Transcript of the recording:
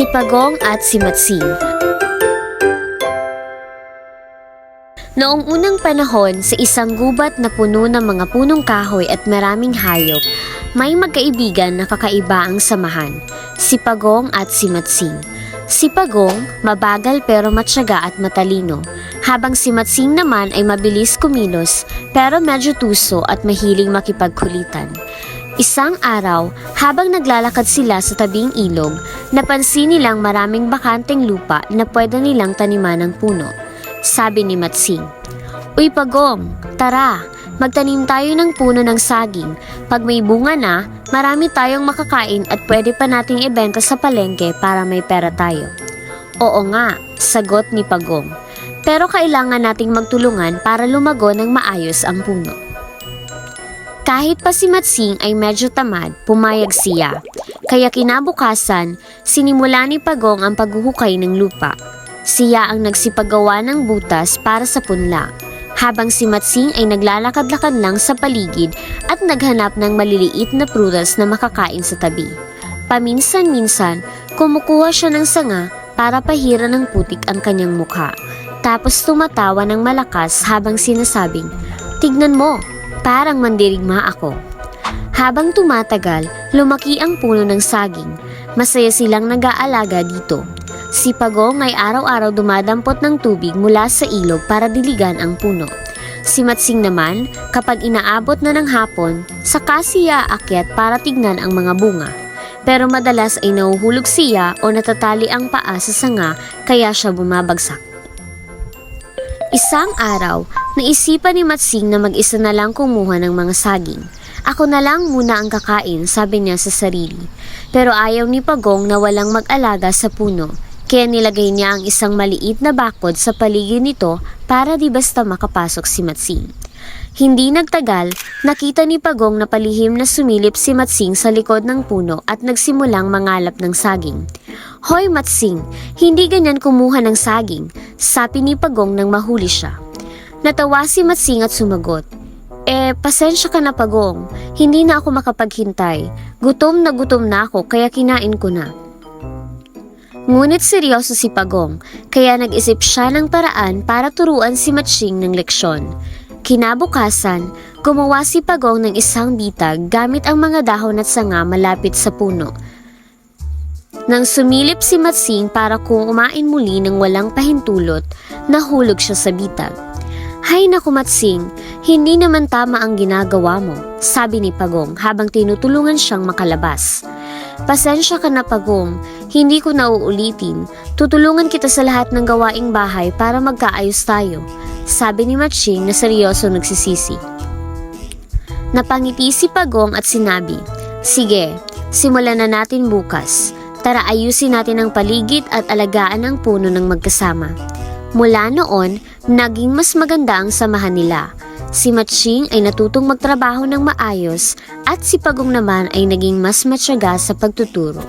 Si Pagong at si Matsing Noong unang panahon, sa isang gubat na puno ng mga punong kahoy at maraming hayop, may magkaibigan na kakaiba ang samahan, si Pagong at si Matsing. Si Pagong, mabagal pero matyaga at matalino, habang si Matsing naman ay mabilis kumilos pero medyo tuso at mahiling makipagkulitan. Isang araw, habang naglalakad sila sa tabing ilog, napansin nilang maraming bakanteng lupa na pwede nilang taniman ng puno. Sabi ni Matsing, Uy Pagong, tara, magtanim tayo ng puno ng saging. Pag may bunga na, marami tayong makakain at pwede pa nating ibenta sa palengke para may pera tayo. Oo nga, sagot ni Pagong. Pero kailangan nating magtulungan para lumago ng maayos ang puno. Kahit pa si Matsing ay medyo tamad, pumayag siya. Kaya kinabukasan, sinimula ni Pagong ang paghuhukay ng lupa. Siya ang nagsipagawa ng butas para sa punla, habang si Matsing ay naglalakad-lakad lang sa paligid at naghanap ng maliliit na prutas na makakain sa tabi. Paminsan-minsan, kumukuha siya ng sanga para pahira ng putik ang kanyang mukha. Tapos tumatawa ng malakas habang sinasabing, Tignan mo, parang mandirigma ako. Habang tumatagal, lumaki ang puno ng saging. Masaya silang nag-aalaga dito. Si Pagong ay araw-araw dumadampot ng tubig mula sa ilog para diligan ang puno. Si Matsing naman, kapag inaabot na ng hapon, saka siya aakyat para tignan ang mga bunga. Pero madalas ay nahuhulog siya o natatali ang paa sa sanga kaya siya bumabagsak. Isang araw, naisipan ni Matsing na mag-isa na lang kumuha ng mga saging. Ako na lang muna ang kakain, sabi niya sa sarili. Pero ayaw ni Pagong na walang mag-alaga sa puno, kaya nilagay niya ang isang maliit na bakod sa paligid nito para di basta makapasok si Matsing. Hindi nagtagal, nakita ni Pagong na palihim na sumilip si Matsing sa likod ng puno at nagsimulang mangalap ng saging. Hoy Matsing, hindi ganyan kumuha ng saging, sabi ni Pagong nang mahuli siya. Natawa si Matsing at sumagot, Eh, pasensya ka na Pagong, hindi na ako makapaghintay. Gutom na gutom na ako kaya kinain ko na. Ngunit seryoso si Pagong, kaya nag-isip siya ng paraan para turuan si Matsing ng leksyon. Kinabukasan, gumawa si Pagong ng isang bitag gamit ang mga dahon at sanga malapit sa puno. Nang sumilip si Matsing para kumain muli ng walang pahintulot, nahulog siya sa bitag. Hay naku Matsing, hindi naman tama ang ginagawa mo, sabi ni Pagong habang tinutulungan siyang makalabas. Pasensya ka na Pagong, hindi ko nauulitin. Tutulungan kita sa lahat ng gawaing bahay para magkaayos tayo, sabi ni Matsing na seryoso nagsisisi. Napangiti si Pagong at sinabi, Sige, simulan na natin bukas. Tara ayusin natin ang paligid at alagaan ang puno ng magkasama. Mula noon, naging mas maganda ang samahan nila. Si Matching ay natutong magtrabaho ng maayos at si Pagong naman ay naging mas matyaga sa pagtuturo.